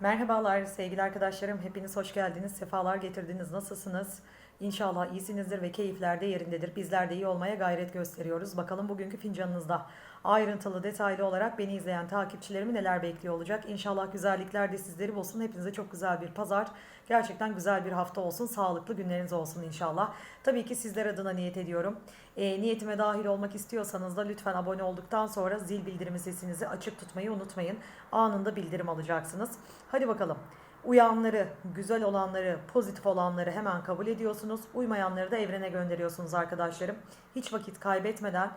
Merhabalar sevgili arkadaşlarım. Hepiniz hoş geldiniz. Sefalar getirdiniz. Nasılsınız? İnşallah iyisinizdir ve keyifler de yerindedir. Bizler de iyi olmaya gayret gösteriyoruz. Bakalım bugünkü fincanınızda ayrıntılı, detaylı olarak beni izleyen takipçilerimi neler bekliyor olacak. İnşallah güzellikler de sizleri bulsun. Hepinize çok güzel bir pazar. Gerçekten güzel bir hafta olsun. Sağlıklı günleriniz olsun inşallah. Tabii ki sizler adına niyet ediyorum. E, niyetime dahil olmak istiyorsanız da lütfen abone olduktan sonra zil bildirimi sesinizi açık tutmayı unutmayın. Anında bildirim alacaksınız. Hadi bakalım. Uyanları, güzel olanları, pozitif olanları hemen kabul ediyorsunuz. Uymayanları da evrene gönderiyorsunuz arkadaşlarım. Hiç vakit kaybetmeden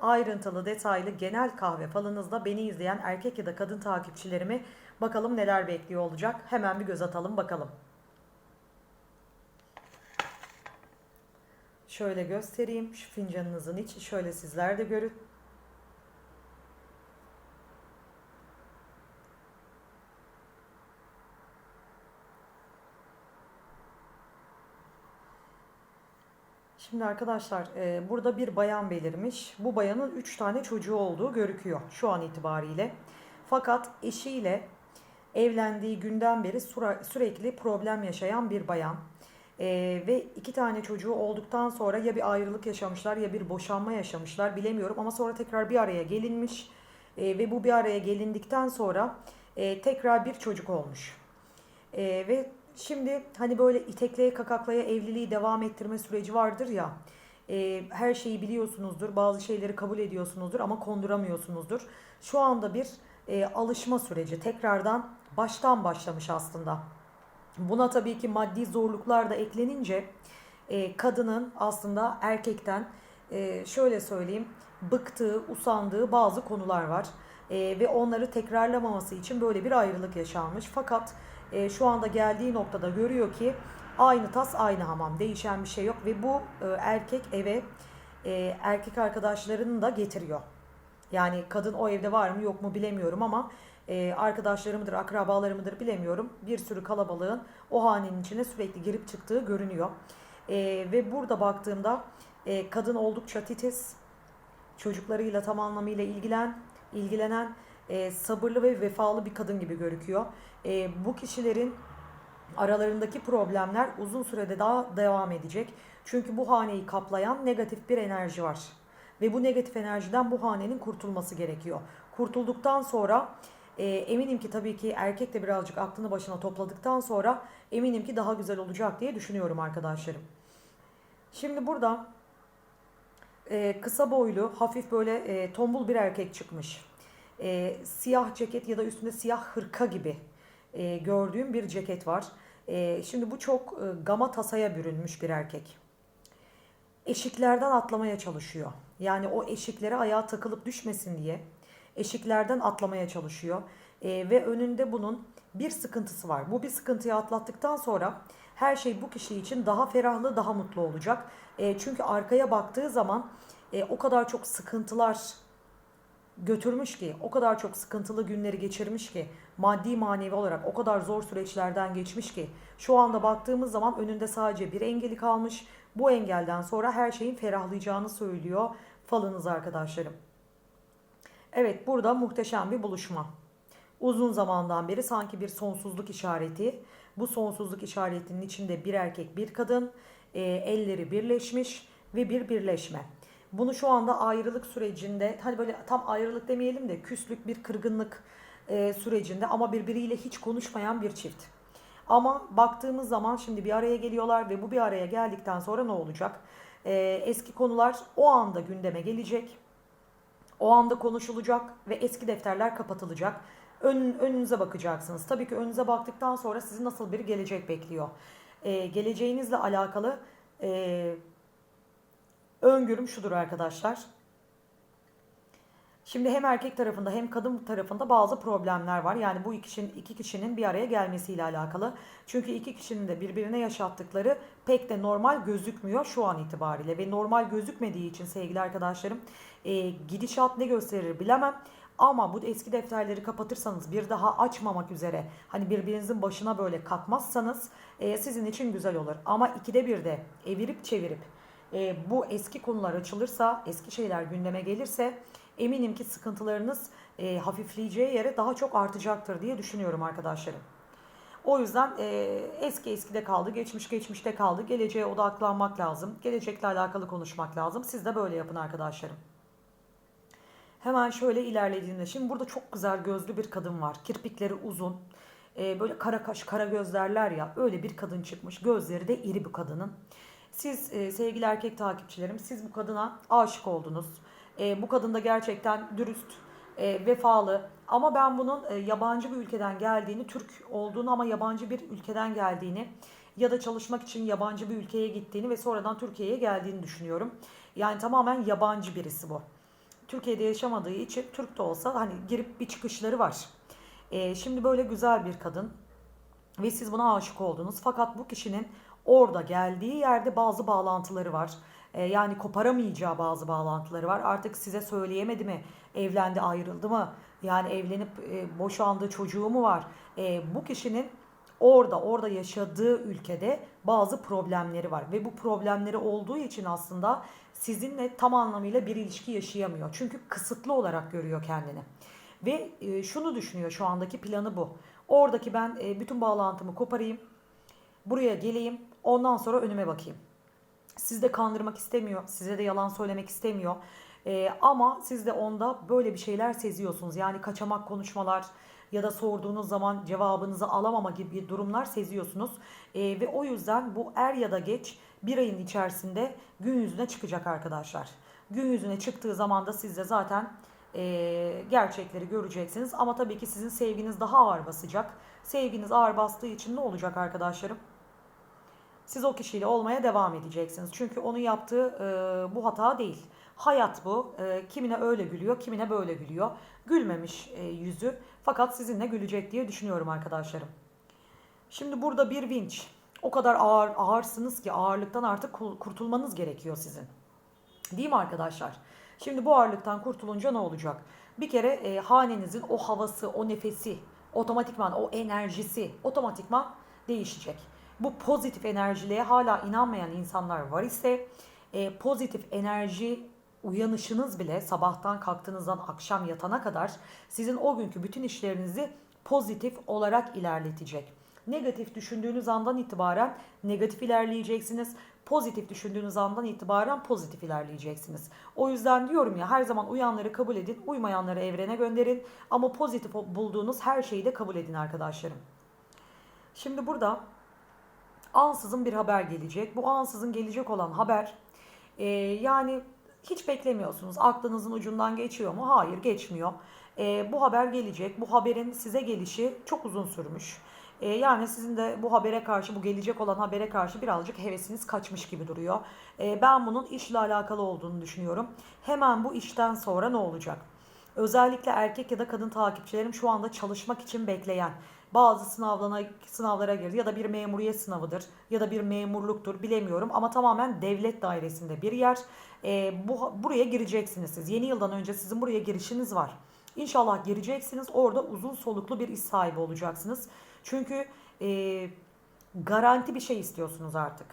ayrıntılı, detaylı genel kahve falınızda beni izleyen erkek ya da kadın takipçilerimi bakalım neler bekliyor olacak. Hemen bir göz atalım bakalım. Şöyle göstereyim. Şu fincanınızın içi şöyle sizler de görün. Şimdi arkadaşlar e, burada bir bayan belirmiş. Bu bayanın 3 tane çocuğu olduğu görüküyor şu an itibariyle. Fakat eşiyle evlendiği günden beri süre- sürekli problem yaşayan bir bayan. E, ve iki tane çocuğu olduktan sonra ya bir ayrılık yaşamışlar ya bir boşanma yaşamışlar bilemiyorum. Ama sonra tekrar bir araya gelinmiş. E, ve bu bir araya gelindikten sonra e, tekrar bir çocuk olmuş. Ee, ve şimdi hani böyle itekleye kakaklaya evliliği devam ettirme süreci vardır ya. e, her şeyi biliyorsunuzdur, bazı şeyleri kabul ediyorsunuzdur ama konduramıyorsunuzdur. Şu anda bir e, alışma süreci tekrardan baştan başlamış aslında. Buna tabii ki maddi zorluklar da eklenince e, kadının aslında erkekten e, şöyle söyleyeyim bıktığı, usandığı bazı konular var. E, ve onları tekrarlamaması için böyle bir ayrılık yaşanmış. Fakat e, şu anda geldiği noktada görüyor ki aynı tas aynı hamam değişen bir şey yok ve bu e, erkek eve e, erkek arkadaşlarını da getiriyor. Yani kadın o evde var mı yok mu bilemiyorum ama e, arkadaşları mıdır, akrabaları mıdır bilemiyorum. Bir sürü kalabalığın o hanenin içine sürekli girip çıktığı görünüyor. E, ve burada baktığımda e, kadın oldukça titiz, çocuklarıyla tam anlamıyla ilgilen, ilgilenen, e, sabırlı ve vefalı bir kadın gibi görüküyor. E, bu kişilerin aralarındaki problemler uzun sürede daha devam edecek. Çünkü bu haneyi kaplayan negatif bir enerji var. Ve bu negatif enerjiden bu hanenin kurtulması gerekiyor. Kurtulduktan sonra e, eminim ki tabii ki erkek de birazcık aklını başına topladıktan sonra eminim ki daha güzel olacak diye düşünüyorum arkadaşlarım. Şimdi burada e, kısa boylu, hafif böyle e, tombul bir erkek çıkmış. E, siyah ceket ya da üstünde siyah hırka gibi e, gördüğüm bir ceket var. E, şimdi bu çok e, gama tasaya bürünmüş bir erkek. Eşiklerden atlamaya çalışıyor. Yani o eşiklere ayağa takılıp düşmesin diye eşiklerden atlamaya çalışıyor. E, ve önünde bunun bir sıkıntısı var. Bu bir sıkıntıyı atlattıktan sonra her şey bu kişi için daha ferahlı, daha mutlu olacak. E, çünkü arkaya baktığı zaman e, o kadar çok sıkıntılar götürmüş ki, o kadar çok sıkıntılı günleri geçirmiş ki, maddi manevi olarak o kadar zor süreçlerden geçmiş ki, şu anda baktığımız zaman önünde sadece bir engeli kalmış. Bu engelden sonra her şeyin ferahlayacağını söylüyor falınız arkadaşlarım. Evet burada muhteşem bir buluşma. Uzun zamandan beri sanki bir sonsuzluk işareti. Bu sonsuzluk işaretinin içinde bir erkek bir kadın e, elleri birleşmiş ve bir birleşme. Bunu şu anda ayrılık sürecinde hani böyle tam ayrılık demeyelim de küslük bir kırgınlık e, sürecinde ama birbiriyle hiç konuşmayan bir çift. Ama baktığımız zaman şimdi bir araya geliyorlar ve bu bir araya geldikten sonra ne olacak? E, eski konular o anda gündeme gelecek. O anda konuşulacak ve eski defterler kapatılacak. Ön, önünüze bakacaksınız. Tabii ki önünüze baktıktan sonra sizi nasıl bir gelecek bekliyor. Ee, geleceğinizle alakalı e, öngörüm şudur arkadaşlar. Şimdi hem erkek tarafında hem kadın tarafında bazı problemler var. Yani bu iki kişinin, iki kişinin bir araya gelmesiyle alakalı. Çünkü iki kişinin de birbirine yaşattıkları pek de normal gözükmüyor şu an itibariyle. Ve normal gözükmediği için sevgili arkadaşlarım e, gidişat ne gösterir bilemem. Ama bu eski defterleri kapatırsanız bir daha açmamak üzere hani birbirinizin başına böyle kalkmazsanız e, sizin için güzel olur. Ama ikide bir de evirip çevirip e, bu eski konular açılırsa, eski şeyler gündeme gelirse eminim ki sıkıntılarınız e, hafifleyeceği yere daha çok artacaktır diye düşünüyorum arkadaşlarım. O yüzden e, eski eskide kaldı, geçmiş geçmişte kaldı. Geleceğe odaklanmak lazım. Gelecekle alakalı konuşmak lazım. Siz de böyle yapın arkadaşlarım. Hemen şöyle ilerlediğinde şimdi burada çok güzel gözlü bir kadın var. Kirpikleri uzun. e, böyle kara kaş, kara göz derler ya. Öyle bir kadın çıkmış. Gözleri de iri bu kadının. Siz e, sevgili erkek takipçilerim siz bu kadına aşık oldunuz. E, bu kadın da gerçekten dürüst, e, vefalı. Ama ben bunun e, yabancı bir ülkeden geldiğini, Türk olduğunu ama yabancı bir ülkeden geldiğini ya da çalışmak için yabancı bir ülkeye gittiğini ve sonradan Türkiye'ye geldiğini düşünüyorum. Yani tamamen yabancı birisi bu. Türkiye'de yaşamadığı için Türk de olsa hani girip bir çıkışları var. E, şimdi böyle güzel bir kadın ve siz buna aşık oldunuz. Fakat bu kişinin orada geldiği yerde bazı bağlantıları var. E, yani koparamayacağı bazı bağlantıları var. Artık size söyleyemedi mi? Evlendi, ayrıldı mı? Yani evlenip e, boşandığı çocuğu mu var? E, bu kişinin orada, orada yaşadığı ülkede bazı problemleri var. Ve bu problemleri olduğu için aslında sizinle tam anlamıyla bir ilişki yaşayamıyor. Çünkü kısıtlı olarak görüyor kendini. Ve e, şunu düşünüyor şu andaki planı bu. Oradaki ben e, bütün bağlantımı koparayım. Buraya geleyim. Ondan sonra önüme bakayım. Sizi de kandırmak istemiyor. Size de yalan söylemek istemiyor. Ee, ama siz de onda böyle bir şeyler seziyorsunuz. Yani kaçamak konuşmalar ya da sorduğunuz zaman cevabınızı alamama gibi durumlar seziyorsunuz. Ee, ve o yüzden bu er ya da geç bir ayın içerisinde gün yüzüne çıkacak arkadaşlar. Gün yüzüne çıktığı zaman da siz de zaten e, gerçekleri göreceksiniz. Ama tabii ki sizin sevginiz daha ağır basacak. Sevginiz ağır bastığı için ne olacak arkadaşlarım? Siz o kişiyle olmaya devam edeceksiniz. Çünkü onun yaptığı e, bu hata değil. Hayat bu. E, kimine öyle gülüyor, kimine böyle gülüyor. Gülmemiş e, yüzü. Fakat sizinle gülecek diye düşünüyorum arkadaşlarım. Şimdi burada bir vinç. O kadar ağır ağırsınız ki ağırlıktan artık kurtulmanız gerekiyor sizin. Değil mi arkadaşlar? Şimdi bu ağırlıktan kurtulunca ne olacak? Bir kere e, hanenizin o havası, o nefesi, otomatikman o enerjisi otomatikman değişecek. Bu pozitif enerjiliğe hala inanmayan insanlar var ise e, pozitif enerji uyanışınız bile sabahtan kalktığınızdan akşam yatana kadar sizin o günkü bütün işlerinizi pozitif olarak ilerletecek. Negatif düşündüğünüz andan itibaren negatif ilerleyeceksiniz. Pozitif düşündüğünüz andan itibaren pozitif ilerleyeceksiniz. O yüzden diyorum ya her zaman uyanları kabul edin, uymayanları evrene gönderin. Ama pozitif bulduğunuz her şeyi de kabul edin arkadaşlarım. Şimdi burada ansızın bir haber gelecek. Bu ansızın gelecek olan haber e, yani hiç beklemiyorsunuz. Aklınızın ucundan geçiyor mu? Hayır geçmiyor. E, bu haber gelecek. Bu haberin size gelişi çok uzun sürmüş. E, yani sizin de bu habere karşı, bu gelecek olan habere karşı birazcık hevesiniz kaçmış gibi duruyor. E, ben bunun işle alakalı olduğunu düşünüyorum. Hemen bu işten sonra ne olacak? Özellikle erkek ya da kadın takipçilerim şu anda çalışmak için bekleyen, bazı sınavlara, sınavlara girdi ya da bir memuriyet sınavıdır ya da bir memurluktur bilemiyorum ama tamamen devlet dairesinde bir yer. E, bu buraya gireceksiniz siz. Yeni yıldan önce sizin buraya girişiniz var. İnşallah gireceksiniz. Orada uzun soluklu bir iş sahibi olacaksınız. Çünkü e, garanti bir şey istiyorsunuz artık.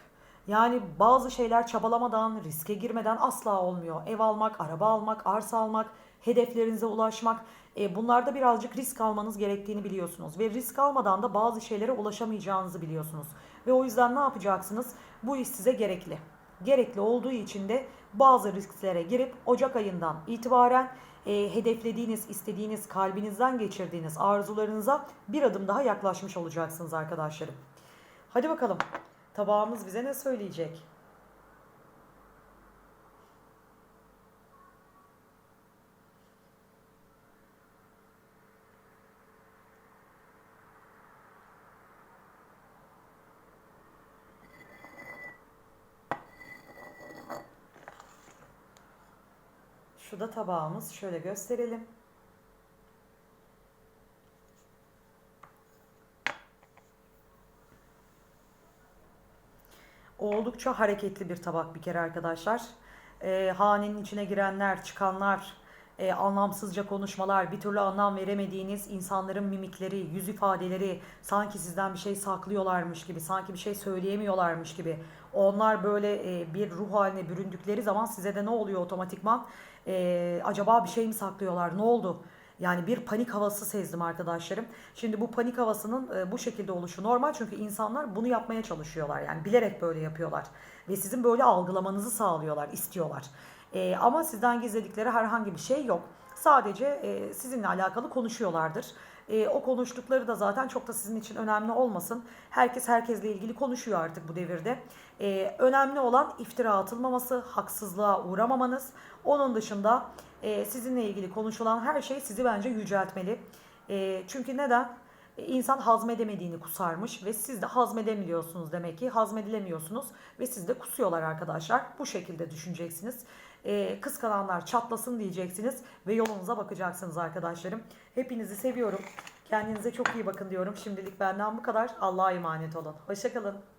Yani bazı şeyler çabalamadan, riske girmeden asla olmuyor. Ev almak, araba almak, arsa almak, hedeflerinize ulaşmak. E, bunlarda birazcık risk almanız gerektiğini biliyorsunuz. Ve risk almadan da bazı şeylere ulaşamayacağınızı biliyorsunuz. Ve o yüzden ne yapacaksınız? Bu iş size gerekli. Gerekli olduğu için de bazı risklere girip Ocak ayından itibaren e, hedeflediğiniz, istediğiniz, kalbinizden geçirdiğiniz arzularınıza bir adım daha yaklaşmış olacaksınız arkadaşlarım. Hadi bakalım. Tabağımız bize ne söyleyecek? Şu da tabağımız. Şöyle gösterelim. Oldukça hareketli bir tabak bir kere arkadaşlar. E, hanenin içine girenler, çıkanlar, e, anlamsızca konuşmalar, bir türlü anlam veremediğiniz insanların mimikleri, yüz ifadeleri, sanki sizden bir şey saklıyorlarmış gibi, sanki bir şey söyleyemiyorlarmış gibi. Onlar böyle e, bir ruh haline büründükleri zaman size de ne oluyor otomatikman? E, acaba bir şey mi saklıyorlar? Ne oldu? Yani bir panik havası sezdim arkadaşlarım. Şimdi bu panik havasının e, bu şekilde oluşu normal çünkü insanlar bunu yapmaya çalışıyorlar. Yani bilerek böyle yapıyorlar. Ve sizin böyle algılamanızı sağlıyorlar, istiyorlar. E, ama sizden gizledikleri herhangi bir şey yok. Sadece e, sizinle alakalı konuşuyorlardır. E, o konuştukları da zaten çok da sizin için önemli olmasın. Herkes herkesle ilgili konuşuyor artık bu devirde. E, önemli olan iftira atılmaması, haksızlığa uğramamanız. Onun dışında e, sizinle ilgili konuşulan her şey sizi bence yüceltmeli. E, çünkü neden? E, İnsan hazmedemediğini kusarmış ve siz de hazmedemiyorsunuz demek ki. Hazmedilemiyorsunuz ve siz de kusuyorlar arkadaşlar. Bu şekilde düşüneceksiniz. E, kıskananlar çatlasın diyeceksiniz ve yolunuza bakacaksınız arkadaşlarım. Hepinizi seviyorum. Kendinize çok iyi bakın diyorum. Şimdilik benden bu kadar. Allah'a emanet olun. Hoşçakalın.